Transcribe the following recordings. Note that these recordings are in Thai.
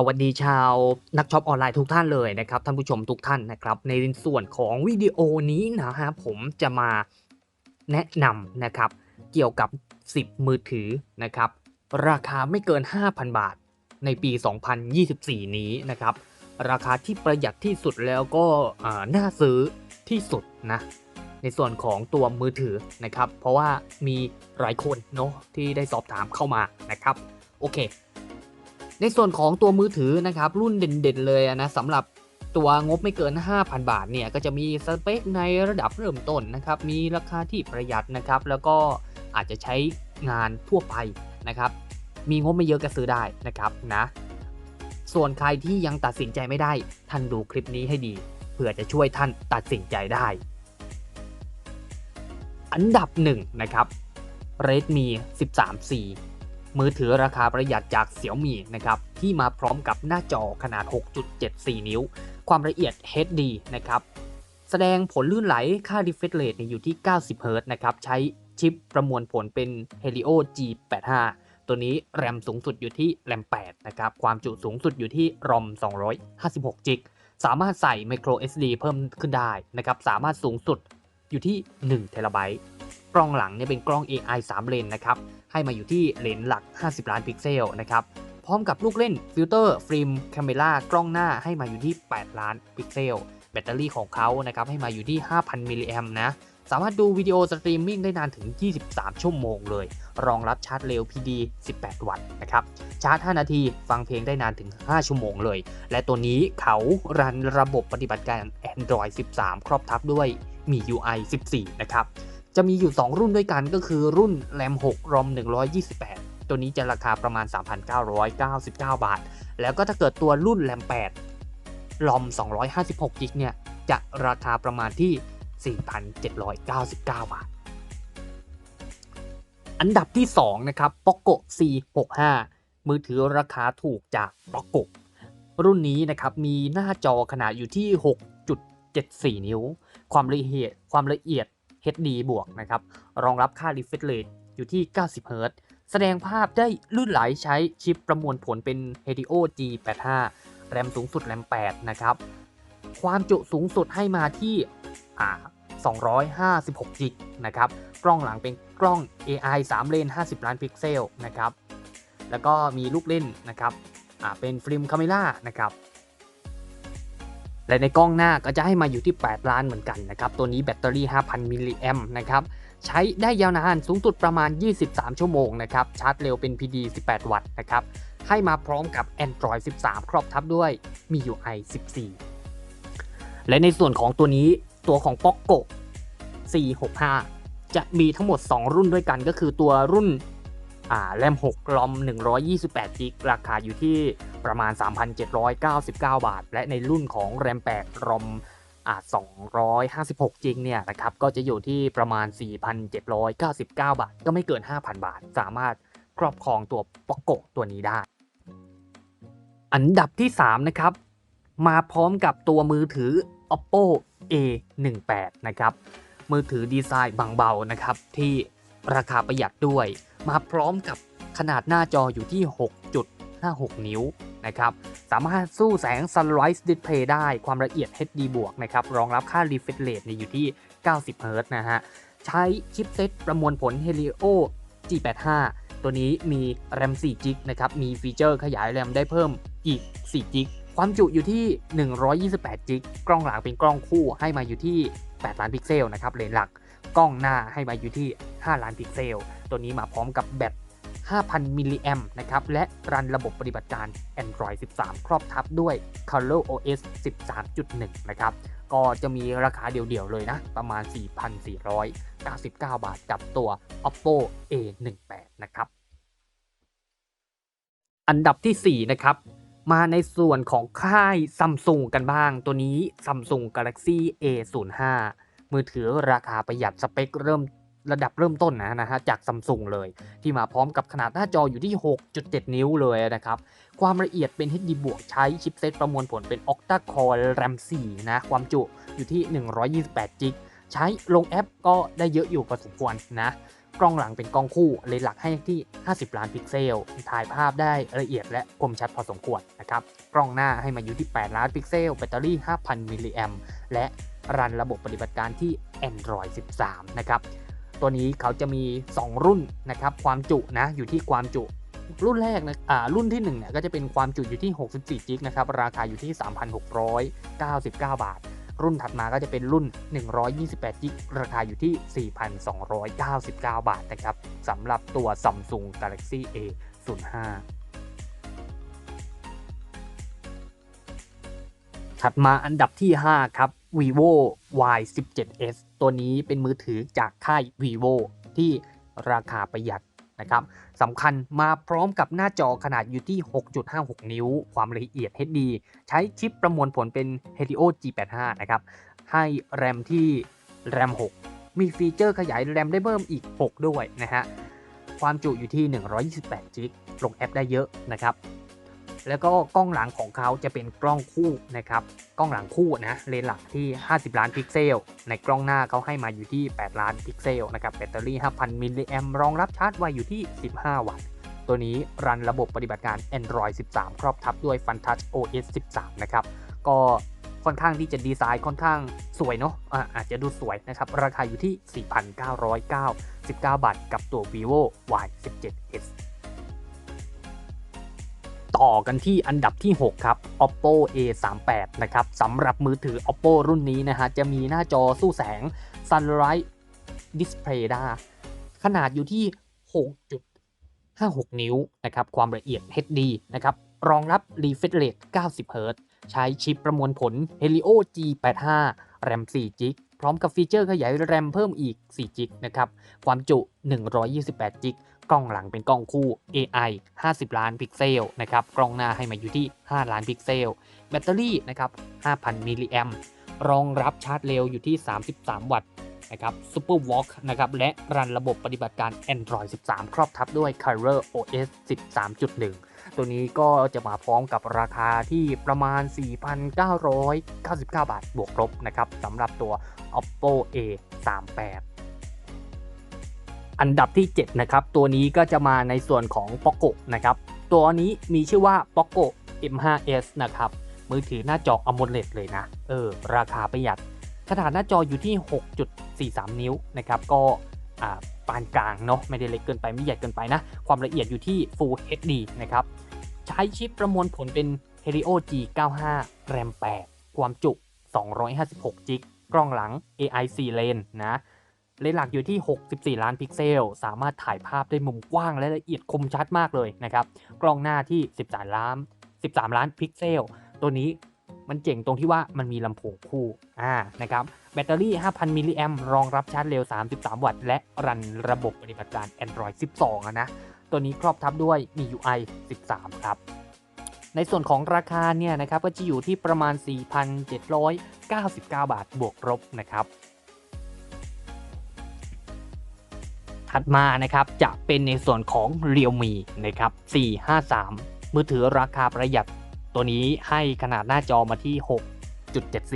สวัสดีชาวนักช็อปออนไลน์ทุกท่านเลยนะครับท่านผู้ชมทุกท่านนะครับ ในส่วนของวิดีโอนี้นะฮะผมจะมาแนะนำนะครับเกี่ยวกับ 10 มือถือนะครับราคาไม่เกิน 5,000 บาทในปี 2024 นี้นะครับ ราคาที่ประหยัดที่สุดแล้วก็อ่าน่าซื้อที่สุดนะในส่วนของตัวมือถือนะครับ เพราะว่ามีหลายคนเนาะที่ได้สอบถามเข้ามานะครับ โอเค ในส่วนของตัวมือถือนะครับรุ่นเด่นๆเลยนะสำหรับตัวงบไม่เกิน 5,000 บาทเนี่ยก็จะมีสเปคในระดับเริ่มต้นนะครับมีราคาที่ประหยัดนะครับแล้วก็อาจจะใช้งานทั่วไปนะครับมีงบไม่เยอะก็ซื้อได้นะครับนะส่วนใครที่ยังตัดสินใจไม่ได้ท่านดูคลิปนี้ให้ดีเพื่อจะช่วยท่านตัดสินใจได้ อันดับหนึ่งนะครับ Redmi 13C มือถือราคาประหยัดจาก Xiaomi นะครับที่มาพร้อมกับหน้าจอขนาด 6.74 นิ้ว ความละเอียด HD นะครับแสดงผลลื่นไหลค่า refresh rate อยู่ที่ 90 Hz นะครับใช้ชิปประมวลผลเป็น Helio G85 ตัวนี้แรมสูงสุดอยู่ที่แรม 8 นะครับความจุสูงสุดอยู่ที่ ROM 256 g b สามารถใส่ micro SD เพิ่มขึ้นได้นะครับสามารถสูงสุดอยู่ที่1 t b กล้องหลังเนี่ยเป็นกล้อง AI 3 เลนนะครับ ให้มาอยู่ที่เลนส์หลัก 50 ล้านพิกเซลนะครับ พร้อมกับลูกเล่นฟิลเตอร์ฟิล์มแคาเมรากล้องหน้าให้มาอยู่ที่ 8 ล้านพิกเซล แบตเตอรี่ของเขานะครับให้มาอยู่ที่ 5,000 มิลลิแอมนะ สามารถดูวิดีโอสตรีมมิ่งได้นานถึง 23 ชั่วโมงเลย รองรับชาร์จเร็ว PD 18 วัตต์นะครับ ชาร์จ 5 นาที ฟังเพลงได้นานถึง 5 ชั่วโมงเลย และตัวนี้เขารันระบบปฏิบัติการ Android 13 ครอบทับด้วยมี UI 14 นะครับ จะมีอยู่ 2 รุ่นด้วยกันก็คือรุ่น RAM 6 ROM 128 ตัวนี้จะราคาประมาณ 3,999 บาท แล้วก็ถ้าเกิดตัวรุ่น RAM 8 ROM 256 g b เนี่ย จะราคาประมาณที่ 4,799 บาท อันดับที่ 2 นะครับ Poco C65 มือถือราคาถูกจาก Poco รุ่นนี้นะครับมีหน้าจอขนาดอยู่ที่ 6.74 นิ้ว ความละเอียดความละเอียด HD บวกนะครับ รองรับค่า refresh rate อยู่ที่ 90 Hz แสดงภาพได้ลื่นไหลใช้ชิปประมวลผลเป็น Helio G85 แรมสูงสุดแรม 8 นะครับ ความจุสูงสุดให้มาที่256 g b นะครับ กล้องหลังเป็นกล้อง AI 3 เลน 50 ล้านพิกเซลนะครับ แล้วก็มีลูกเล่นนะครับเป็นฟิล์มคาเมล่านะครับ และในกล้องหน้าก็จะให้มาอยู่ที่ 8 ล้านเหมือนกันนะครับ ตัวนี้แบตเตอรี่ 5,000 มิลลิแอมนะครับ ใช้ได้ยาวนานสูงสุดประมาณ 23 ชั่วโมงนะครับ ชาร์จเร็วเป็น PD 18 วัตต์นะครับ ให้มาพร้อมกับ Android 13 ครอบทับด้วยมี UI 14 และในส่วนของตัวนี้ตัวของ Poco C65 จะมีทั้งหมด 2 รุ่นด้วยกันก็คือตัวรุ่นอ่าแรม6 ROM 128 g b ราคาอยู่ที่ ประมาณ 3,799 บาท และในรุ่นของแรม8 ROM อ่า256 g b เนี่ยนะครับก็จะอยู่ที่ประมาณ 4,799 บาท ก็ไม่เกิน 5,000 บาท สามารถครอบครองตัว Poco ตัวนี้ได้ อันดับที่ 3 นะครับ มาพร้อมกับตัวมือถือ Oppo A18 นะครับ มือถือดีไซน์บางเบานะครับ ที่ราคาประหยัดด้วย มาพร้อมกับขนาดหน้าจออยู่ที่ 6.56 นิ้ว นะครับ สามารถสู้แสง Sunrise Display ได้ความละเอียด HD บวกนะครับ รองรับค่า refresh rate เนี่ยอยู่ที่ 90 Hz นะฮะ ใช้ชิปเซ็ตประมวลผล Helio G85 ตัวนี้มี RAM 4 g b นะครับ มีฟีเจอร์ขยาย RAM ได้เพิ่มอีก4 g b ความจุอยู่ที่ 128 g b กล้องหลังเป็นกล้องคู่ให้มาอยู่ที่ 8 ล้านพิกเซลนะครับ เลนส์หลัก กล้องหน้าให้มาอยู่ที่ 5 ล้านพิกเซล ตัวนี้มาพร้อมกับแบต 5,000 มิลลิแอมนะครับ และรันระบบปฏิบัติการ Android 13 ครอบทับด้วย Color OS 13.1 นะครับ ก็จะมีราคาเดียวๆเลยนะ ประมาณ 4,499 บาทกับตัว Oppo A18 นะครับ อันดับที่ 4 นะครับมาในส่วนของค่ายซัมซุงกันบ้าง ตัวนี้ Samsung Galaxy A05 มือถือราคาประหยัดสเปคเริ่ม ระดับเริ่มต้นนะนะฮะจากซัมซุงเลย ที่มาพร้อมกับขนาดหน้าจออยู่ที่ 6.7 นิ้วเลยนะครับความละเอียดเป็น HD บวกใช้ชิปเซตประมวลผลเป็น Octa Core RAM 4นะความจุอยู่ที่ 128 g ใช้ลงแอปก็ได้เยอะอยู่พอสมควรนะกล้องหลังเป็นกล้องคู่เลนส์หลักให้ที่ 50 ล้านพิกเซล ถ่ายภาพได้ละเอียดและคมชัดพอสมควรนะครับ กล้องหน้าให้มาอยู่ที่ 8 ล้านพิกเซล แบตเตอรี่ 5,000 มิลลิแอมและรันระบบปฏิบัติการที่ Android 13 นะครับ ตัวนี้เขาจะมี 2 รุ่นนะครับความจุนะอยู่ที่ความจุรุ่นแรกนะอ่ารุ่นที่1เนี่ยก็จะเป็นความจุอยู่ที่ 64 จิกนะครับ ราคาอยู่ที่ 3,699 บาท รุ่นถัดมาก็จะเป็นรุ่น 128 จิกราคาอยู่ที่ 4,299 บาทนะครับสำหรับตัว Samsung Galaxy A 05ถัดมาอันดับที่ 5 ครับ vivo y 1 7 s ตัวนี้เป็นมือถือจากค่าย vivo ที่ราคาประหยัดนะครับสำคัญมาพร้อมกับหน้าจอขนาดอยู่ที่ 6.56 นิ้ว ความละเอียด HD ใช้ชิปประมวลผลเป็น Helio G85 นะครับ ให้แรมที่ แรม 6 มีฟีเจอร์ขยายแรมได้เพิ่มอีก 6 ด้วยนะฮะ ความจุอยู่ที่ 128จิกลงแอปได้เยอะนะครับ แล้วก็กล้องหลังของเขาจะเป็นกล้องคู่นะครับ กล้องหลังคู่นะเลนส์หลักที่ 50 ล้านพิกเซล ในกล้องหน้าเขาให้มาอยู่ที่ 8 ล้านพิกเซลนะครับ แบตเตอรี่ 5,000 มิลลิแอมรองรับชาร์จไวอยู่ที่ 15 วัตต์ ตัวนี้รันระบบปฏิบัติการ Android 13 ครอบทับด้วย FunTouch OS 13 นะครับ ก็ค่อนข้างที่จะดีไซน์ค่อนข้างสวยเนาะอะอาจจะดูสวยนะครับ ราคาอยู่ที่ 4,999 บาท กับตัว vivo y 1 7 s ต่อกันที่อันดับที่ 6 ครับ oppo a 3 8นะครับสำหรับมือถือ oppo รุ่นนี้นะฮะ จะมีหน้าจอสู้แสง sunlight display ได้ขนาดอยู่ที่ 6.56 นิ้วนะครับ ความละเอียด HD นะครับ รองรับ refresh rate 90 Hz ใช้ชิปประมวลผล Helio G85 แรม4 g b พร้อมกับฟีเจอร์ขยายแรมเพิ่มอีก4 g b นะครับ ความจุ 128 g b กล้องหลังเป็นกล้องคู่ AI 50 ล้านพิกเซลนะครับ กล้องหน้าให้มาอยู่ที่ 5 ล้านพิกเซล แบตเตอรี่นะครับ 5,000 มิลลิแอมรองรับชาร์จเร็วอยู่ที่ 33 วัตต์นะครับ Super Walk นะครับ และรันระบบปฏิบัติการ Android 13 ครอบทับด้วย Kirer OS 13.1 ตัวนี้ก็จะมาพร้อมกับราคาที่ประมาณ 4,999 บาทบวกลบนะครับสำหรับตัว oppo a 3 8 อันดับที่ 7 นะครับ ตัวนี้ก็จะมาในส่วนของ Poco นะครับ ตัวนี้มีชื่อว่า Poco M5s นะครับ มือถือหน้าจอ AMOLED เลยนะ เออ ราคาประหยัด ขนาดหน้าจออยู่ที่ 6.43 นิ้วนะครับ ก็อ่าปานกลางเนาะ ไม่ได้เล็กเกินไป ไม่ใหญ่เกินไปนะ ความละเอียดอยู่ที่ Full HD นะครับ ใช้ชิปประมวลผลเป็น Helio G95 RAM 8 ความจุ256 g b กล้องหลัง AI 4 เลนนะ เลนส์หลักอยู่ที่ 64 ล้านพิกเซล สามารถถ่ายภาพได้มุมกว้างและละเอียดคมชัดมากเลยนะครับ กล้องหน้าที่ 13 ล้าน 13 ล้านพิกเซล ตัวนี้มันเจ๋งตรงที่ว่ามันมีลำโพงคู่ อ่า นะครับ แบตเตอรี่ 5,000 มิลลิแอมรองรับชาร์จเร็ว 33 วัตต์ และรันระบบปฏิบัติการ Android 12อะนะ ตัวนี้ครอบทับด้วย MIUI 13 ครับ ในส่วนของราคาเนี่ยนะครับ ก็จะอยู่ที่ประมาณ 4,799 บาท บวกลบนะครับ ถัดมานะครับจะเป็นในส่วนของ Realme นะครับ 453 มือถือราคาประหยัดตัวนี้ให้ขนาดหน้าจอมาที่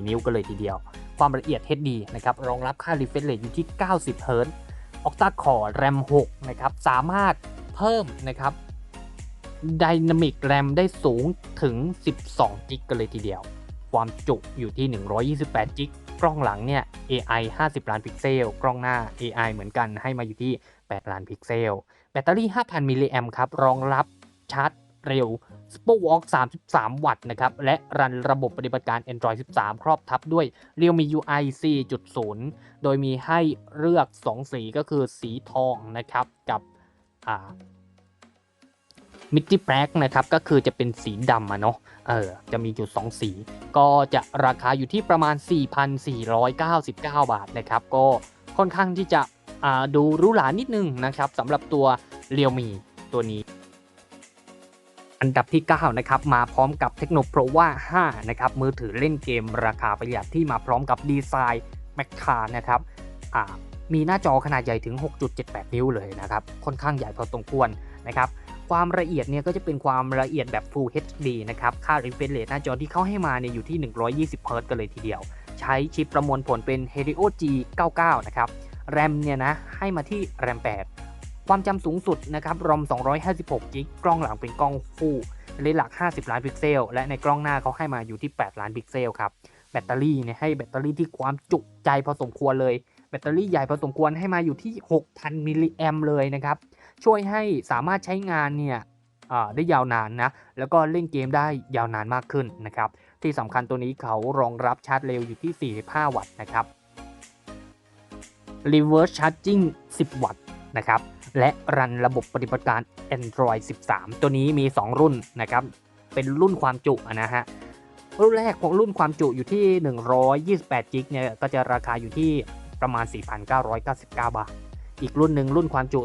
6.74 นิ้วกันเลยทีเดียว ความละเอียด HD นะครับรองรับค่า refresh rate อยู่ที่ 90 Hz Octa Core RAM 6นะครับ สามารถเพิ่มนะครับ Dynamic RAM ได้สูงถึง 12 g b กันเลยทีเดียว ความจุอยู่ที่ 128 g b กล้องหลังเนี่ย AI 50 ล้านพิกเซล กล้องหน้า AI เหมือนกันให้มาอยู่ที่ 8 ล้านพิกเซล แบตเตอรี่ 5,000 มิลลิแอมครับ รองรับชาร์จเร็ว Super Walk 33 วัตต์นะครับ และรันระบบปฏิบัติการ Android 13 ครอบทับด้วย Realme UI 4.0 โดยมีให้เลือก 2 สีก็คือสีทองนะครับ กับอ่า มิด y ิแบล็กนะครับก็คือจะเป็นสีดำอะเนาะเออจะมีอยู่ 2 สี ก็จะราคาอยู่ที่ประมาณ 4,499 บาทนะครับ ก็ค่อนข้างที่จะอ่าดูหรูหรานิดนึงนะครับสำหรับตัว Realme ตัวนี้ อันดับที่ 9 นะครับ มาพร้อมกับ Tecno Pro ว่า5นะครับ มือถือเล่นเกมราคาประหยัดที่มาพร้อมกับดีไซน์แมคคานะครับ มีหน้าจอขนาดใหญ่ถึง 6.78 นิ้วเลยนะครับ ค่อนข้างใหญ่พอสมควรนะครับ ความละเอียดเนี่ยก็จะเป็นความละเอียดแบบ Full HD นะครับ ค่า refresh rate หน้าจอที่เขาให้มาเนี่ยอยู่ที่ 120 Hz กันเลยทีเดียว ใช้ชิปประมวลผลเป็น Helio G99 นะครับ แรมเนี่ยนะให้มาที่แรม 8 ความจำสูงสุดนะครับรอม256กิกกล้องหลังเป็นกล้องฟูเลนส์หลัก 50 ล้านพิกเซล และในกล้องหน้าเขาให้มาอยู่ที่ 8 ล้านพิกเซลครับ แบตเตอรี่เนี่ยให้แบตเตอรี่ที่ความจุใจพอสมควรเลย ตเตอรี่ใหญ่พอสมควรให้มาอยู่ที่ 6,000 มิลลิแอมเลยนะครับ ช่วยให้สามารถใช้งานเนี่ยได้ยาวนานนะ แล้วก็เล่นเกมได้ยาวนานมากขึ้นนะครับ ที่สำคัญตัวนี้เขารองรับชาร์จเร็วอยู่ที่ 45 วัตต์นะครับ Reverse Charging 10 วัตต์นะครับ และรันระบบปฏิบัติการ Android 13 ตัวนี้มี 2 รุ่นนะครับ เป็นรุ่นความจุนะฮะ รุ่นแรกของรุ่นความจุอยู่ที่ 128กิกเนี่ย ก็จะราคาอยู่ที่ ประมาณ 4,999 บาท อีกรุ่นหนึ่งรุ่นความจุ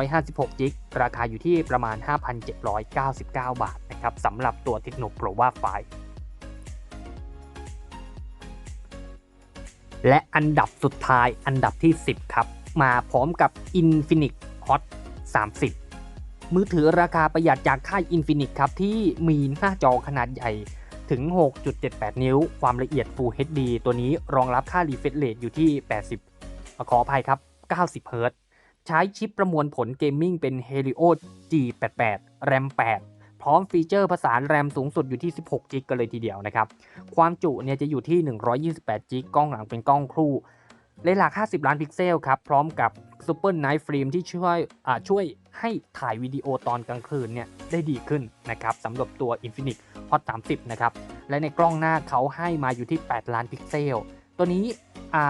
256กิก ราคาอยู่ที่ประมาณ 5,799 บาทนะครับสำหรับตัว Tecno Pro ว่าไฟและอันดับสุดท้ายอันดับที่ 10 ครับ มาพร้อมกับ Infinix Hot 30 มือถือราคาประหยัดจากค่าย Infinix ครับ ที่มีหน้าจอขนาดใหญ่ ถึง 6.78 นิ้ว ความละเอียด Full HD ตัวนี้รองรับค่า refresh rate อยู่ที่ 80 ขออภัยครับ 90 Hz ใช้ชิปประมวลผลเกมมิ่งเป็น Helio G88 RAM 8 พร้อมฟีเจอร์ภาษานแรมสูงสุดอยู่ที่ 16 g b กันเลยทีเดียวนะครับ ความจุเนี่ยจะอยู่ที่ 128 g b กล้องหลังเป็นกล้องคู่เลนส์หลัก 50 ล้านพิกเซลครับ พร้อมกับ Super Night Frame ที่ช่วยช่วย ให้ถ่ายวิดีโอตอนกลางคืนเนี่ยได้ดีขึ้นนะครับสำหรับตัว Infinix Hot 30 นะครับ และในกล้องหน้าเขาให้มาอยู่ที่ 8 ล้านพิกเซล ตัวนี้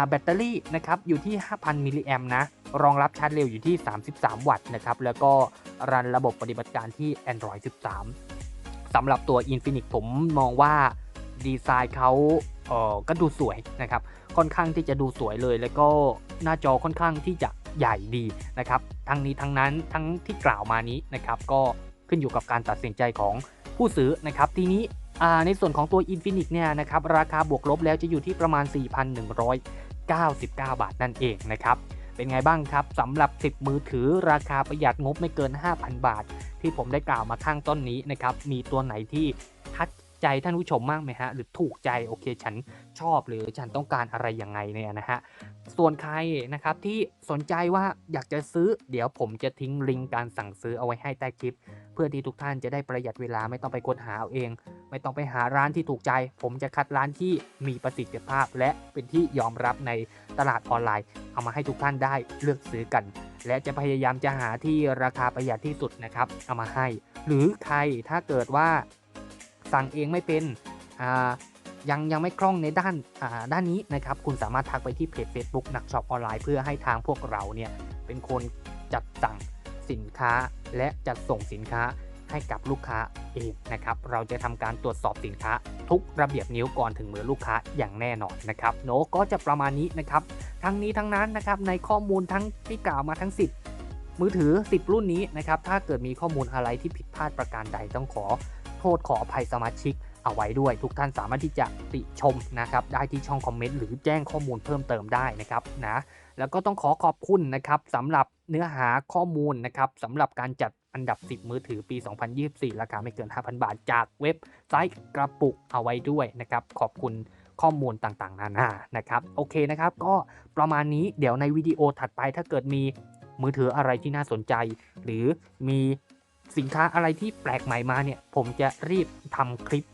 แบตเตอรี่นะครับอยู่ที่ 5,000 มิลลิแอมนะ รองรับชาร์จเร็วอยู่ที่ 33 วัตต์นะครับ แล้วก็รันระบบปฏิบัติการที่ Android 13 สำหรับตัว Infinix ผมมองว่าดีไซน์เขาเออก็ดูสวยนะครับ ค่อนข้างที่จะดูสวยเลย แล้วก็หน้าจอค่อนข้างที่จะ ใหญ่ดีนะครับทั้งนี้ทั้งนั้นทั้งที่กล่าวมานี้นะครับก็ขึ้นอยู่กับการตัดสินใจของผู้ซื้อนะครับทีนี้ในส่วนของตัว Infinix เนี่ยนะครับราคาบวกลบแล้วจะอยู่ที่ประมาณ 4,199 บาทนั่นเองนะครับเป็นไงบ้างครับสำหรับ 10 มือถือราคาประหยัดงบไม่เกิน 5,000 บาท ที่ผมได้กล่าวมาข้างต้นนี้นะครับมีตัวไหนที่ทัด ใจท่านผู้ชมมากไหมฮะ หรือถูกใจโอเคฉันชอบหรือฉันต้องการอะไรยังไงเนี่ยนะฮะ ส่วนใครนะครับที่สนใจว่าอยากจะซื้อ เดี๋ยวผมจะทิ้งลิงก์การสั่งซื้อเอาไว้ให้ใต้คลิป เพื่อที่ทุกท่านจะได้ประหยัดเวลาไม่ต้องไปค้นหาเอาเอง ไม่ต้องไปหาร้านที่ถูกใจ ผมจะคัดร้านที่มีประสิทธิภาพ และเป็นที่ยอมรับในตลาดออนไลน์ เอามาให้ทุกท่านได้เลือกซื้อกัน และจะพยายามจะหาที่ราคาประหยัดที่สุดนะครับเอามาให้ หรือใครถ้าเกิดว่า สั่งเองไม่เป็นอ่ายังยังไม่คล่องในด้านอ่าด้านนี้นะครับ คุณสามารถทักไปที่เพจ Facebook นักช็อปออนไลน์เพื่อให้ทางพวกเราเนี่ยเป็นคนจัดสั่งสินค้าและจัดส่งสินค้าให้กับลูกค้าเองนะครับ เราจะทำการตรวจสอบสินค้า ทุกระเบียบนิ้วก่อนถึงมือลูกค้าอย่างแน่นอนนะครับโนก็จะประมาณนี้นะครับ ทั้งนี้ทั้งนั้นนะครับในข้อมูลทั้งที่กล่าวมาทั้ง 10 มือถือ 10 รุ่นนี้นะครับ ถ้าเกิดมีข้อมูลอะไรที่ผิดพลาดประการใดต้องขอ โทษขออภัยสมาชิกเอาไว้ด้วย ทุกท่านสามารถที่จะติชมนะครับได้ที่ช่องคอมเมนต์หรือแจ้งข้อมูลเพิ่มเติมได้นะครับนะแล้วก็ต้องขอขอบคุณนะครับสำหรับเนื้อหาข้อมูลนะครับสำหรับการจัดอันดับ 10 มือถือปี 2024 ราคาไม่เกิน 5,000 บาทจากเว็บไซต์กระปุกเอาไว้ด้วยนะครับขอบคุณข้อมูลต่างๆ นานานะครับโอเคนะครับก็ประมาณนี้เดี๋ยวในวิดีโอถัดไปถ้าเกิดมีมือถืออะไรที่น่าสนใจ หรือมี สินค้าอะไรที่แปลกใหม่มาเนี่ย ผมจะรีบทำคลิป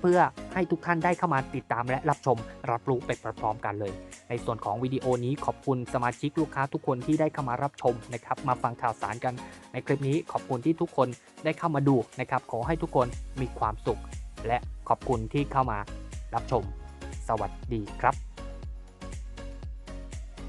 เพื่อให้ทุกท่านได้เข้ามาติดตามและรับชมรับรู้ไปพร้อมๆกันเลย ในส่วนของวิดีโอนี้ขอบคุณสมาชิกลูกค้าทุกคนที่ได้เข้ามารับชมนะครับ มาฟังข่าวสารกัน ในคลิปนี้ขอบคุณที่ทุกคนได้เข้ามาดูนะครับ ขอให้ทุกคนมีความสุข และขอบคุณที่เข้ามารับชม สวัสดีครับ